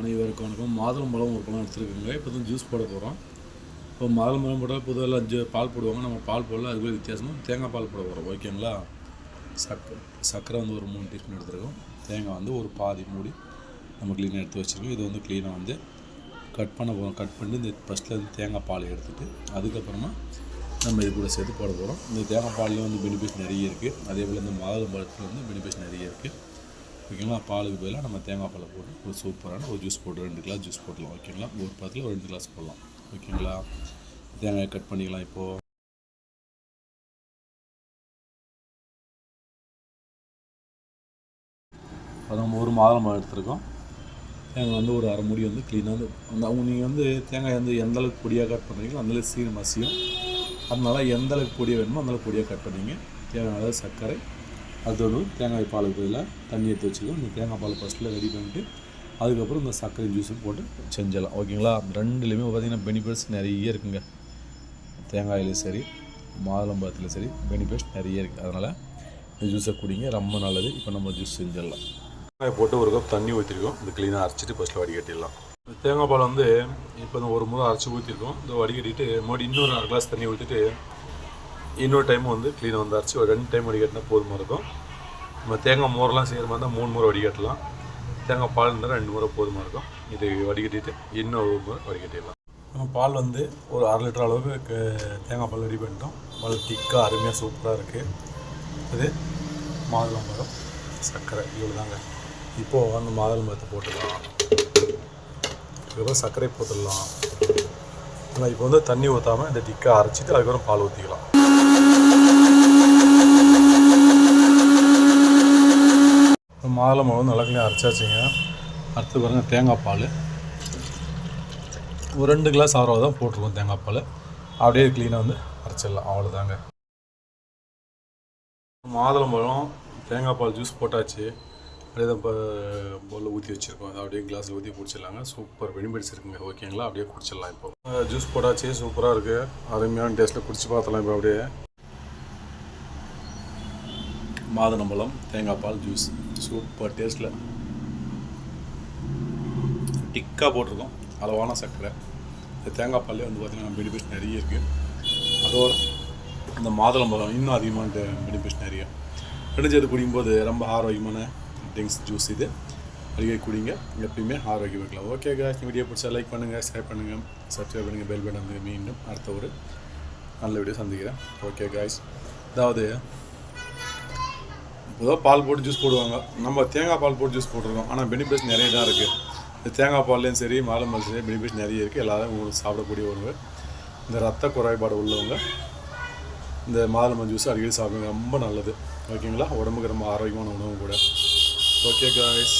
அனைவருக்கும் வணக்கம். மாதுளம்பழம் ஒரு பழம் எடுத்துருக்குங்க. இப்போ தான் ஜூஸ் போட போகிறோம் இப்போ மாதுளம்பழம் போட்டால் பொதுவெல்லாம் அஞ்சு பால் போடுவாங்க. நம்ம பால் போடல அதுக்குள்ளே வித்தியாசமாக தேங்காய் பால் போட போகிறோம் ஓகேங்களா? சக்கரை சர்க்கரை வந்து ஒரு மூணு டீஸ்பூன் எடுத்துருக்கோம். தேங்காய் வந்து ஒரு பாதி மூடி நம்ம க்ளீனாக எடுத்து வச்சுருக்கோம். இது வந்து க்ளீனாக வந்து கட் பண்ண போகிறோம் கட் பண்ணி இந்த ஃபஸ்ட்டில் வந்து தேங்காய் பால் எடுத்துகிட்டு அதுக்கப்புறமா நம்ம இது கூட சேர்த்து போட போகிறோம் இந்த தேங்காய் பால்லேயும் வந்து பெனிஃபிட்ஸ் நிறைய இருக்குது அதே போல் இந்த மாதுளம் பழத்தில் வந்து பெனிஃபிட்ஸ் நிறைய இருக்குது ஓகேங்களா? பாலுக்கு பதிலாக நம்ம தேங்காய் பாலை போட்டு ஒரு சூப்பரான ஒரு ஜூஸ் போட்டு ரெண்டு கிளாஸ் ஜூஸ் போடலாம் ஓகேங்களா? ஒரு பத்தில் ஒரு ரெண்டு கிளாஸ் போடலாம் ஓகேங்களா? தேங்காயை கட் பண்ணிக்கலாம் இப்போது அது நம்ம ஒரு மாதம் எடுத்துருக்கோம். தேங்காய் வந்து ஒரு அரை முடி வந்து க்ளீனாக வந்து அந்த அவங்க நீங்கள் வந்து தேங்காய் வந்து எந்த அளவுக்கு பொடியாக கட் பண்ணுறீங்களோ அந்தளவுக்கு சீரம் மசியும் அதனால எந்த அளவுக்கு பொடியாக வேணுமோ அந்தளவுக்கு பொடியாக கட் பண்ணிங்க. தேவையான அளவு சர்க்கரை அதோடு தேங்காய் பாலுக்கு பதிலாக தண்ணி எடுத்து வச்சுக்கோ. இந்த தேங்காய் பால் ஃபஸ்ட்டில் ரெடி பண்ணிட்டு அதுக்கப்புறம் இந்த சர்க்கரை ஜூஸும் போட்டு செஞ்சிடலாம். ஓகேங்களா ரெண்டுலேயுமே பார்த்திங்கன்னா பெனிஃபிட்ஸ் நிறைய இருக்குங்க. தேங்காயிலையும் சரி மாதுளம்பழத்துலையும் சரி பெனிஃபிட்ஸ் நிறைய இருக்குது அதனால் இந்த ஜூஸை குடிங்க. ரொம்ப நல்லது. இப்போ நம்ம ஜூஸ் செஞ்சிடலாம். தேங்காய் போட்டு ஒரு கப் தண்ணி ஊற்றிருக்கோம் இந்த க்ளீனாக அரைச்சிட்டு ஃபஸ்ட்டில் வடிகட்டிடலாம். இந்த தேங்காய் பால் வந்து இப்போ ஒரு முறை அரைச்சி ஊற்றிருக்கோம் இந்த வடிகட்டிட்டு மறுபடியும் இன்னொரு அரை கிளாஸ் தண்ணி ஊற்றிட்டு இன்னொரு டைம் வந்து க்ளீனாக வந்து அரைச்சி ஒரு ரெண்டு டைம் வடிகட்டினா போதுமாக இருக்கும். நம்ம தேங்காய் மோரெலாம் செய்கிற மாதிரி இருந்தால் மூணு முறை வடிகட்டலாம். தேங்காய் பால் இருந்தால் ரெண்டு முறை போதுமாக இருக்கும். இது வடிகட்டிட்டு இன்னொரு முறை வடிகட்டிடலாம். நம்ம பால் வந்து ஒரு அரை லிட்டர் அளவுக்கு தேங்காய் பால் ரெடி பண்ணிட்டோம். பால் திக்காக அருமையாக சூப்பராக இருக்குது இது மாதுளம்பழம் சர்க்கரை இவ்வளோ தாங்க இப்போது அந்த மாதுளம்பழத்தை போட்டுக்கலாம் அதுக்கப்புறம் சர்க்கரை போட்டுடலாம். ஆனால் இப்போ வந்து தண்ணி ஊற்றாமல் இந்த டிக்காக அரைச்சிட்டு அதுக்கப்புறம் பால் ஊற்றிக்கலாம் மாதுளம்பழம் நல்லா கிளீன் அரைச்சாச்சுங்க. அடுத்து பாருங்க தேங்காய் பால். ஒரு ரெண்டு கிளாஸ் ஆறாவது தான் போட்டிருக்கோம் தேங்காய் பால். அப்படியே க்ளீனாக வந்து அரைச்சிடலாம். அவ்வளோதாங்க மாதுளம்பழம் தேங்காய் பால் ஜூஸ் போட்டாச்சு. அப்படியே தான் இப்போ பவுலில் ஊற்றி வச்சுருக்கோம். அதை அப்படியே கிளாஸில் ஊற்றி குடிச்சிடலாங்க. சூப்பர் பெனிஃபிட்ஸ் இருக்குங்க ஓகேங்களா அப்படியே குடிச்சிடலாம் இப்போ. ஜூஸ் போட்டாச்சு. சூப்பராக இருக்குது அருமையான டேஸ்ட்டில் குடிச்சு பார்த்தலாம் இப்போ அப்படியே. மாதுளம்பழம் தேங்காய் பால் ஜூஸ் சூப்பர் டேஸ்ட்டில் டிக்காக போட்டிருக்கோம். அளவான சர்க்கரை. இந்த தேங்காய் பால்லே வந்து பார்த்திங்கன்னா பெனிஃபிட்ஸ் நிறைய இருக்குது அதோட இந்த மாதுளம்பழம் இன்னும் அதிகமான பெனிஃபிட்ஸ் நிறைய. இடைஞ்சது குடிக்கும்போது ரொம்ப ஆரோக்கியமான ட்ரிங்க்ஸ் ஜூஸ் இது. அடிக்கடி குடிங்க. எப்பயுமே ஆரோக்கியம் இருக்கலாம். ஓகே காய்ஸ் வீடியோ பிடிச்சா லைக் பண்ணுங்கள் ஷேர் பண்ணுங்கள் சப்ஸ்கிரைப் பண்ணுங்கள் பெல் பட்டன் வந்து மீண்டும் அடுத்த ஒரு நல்ல வீடியோ சந்திக்கிறேன். ஓகே காய்ஸ் அதாவது ஏதோ பால் போட்டு ஜூஸ் போடுவாங்க. நம்ம தேங்காய் பால் போட்டு ஜூஸ் போட்டிருக்கோம். ஆனால் பெனிஃபிட்ஸ் நிறைய தான் இருக்குது இந்த தேங்காய் பால்லையும் சரி மாலை சரி பெனிஃபிட்ஸ் நிறைய இருக்குது எல்லாரும் உங்களுக்கு சாப்பிடக்கூடிய உணவு. இந்த ரத்த குறைபாடு உள்ளவங்க இந்த மாதுளம்பழம் ஜூஸ் அடிக்கடி சாப்பிடுங்க. ரொம்ப நல்லது. ஓகேங்களா? உடம்புக்கு ரொம்ப ஆரோக்கியமான உணவு கூட. Okay guys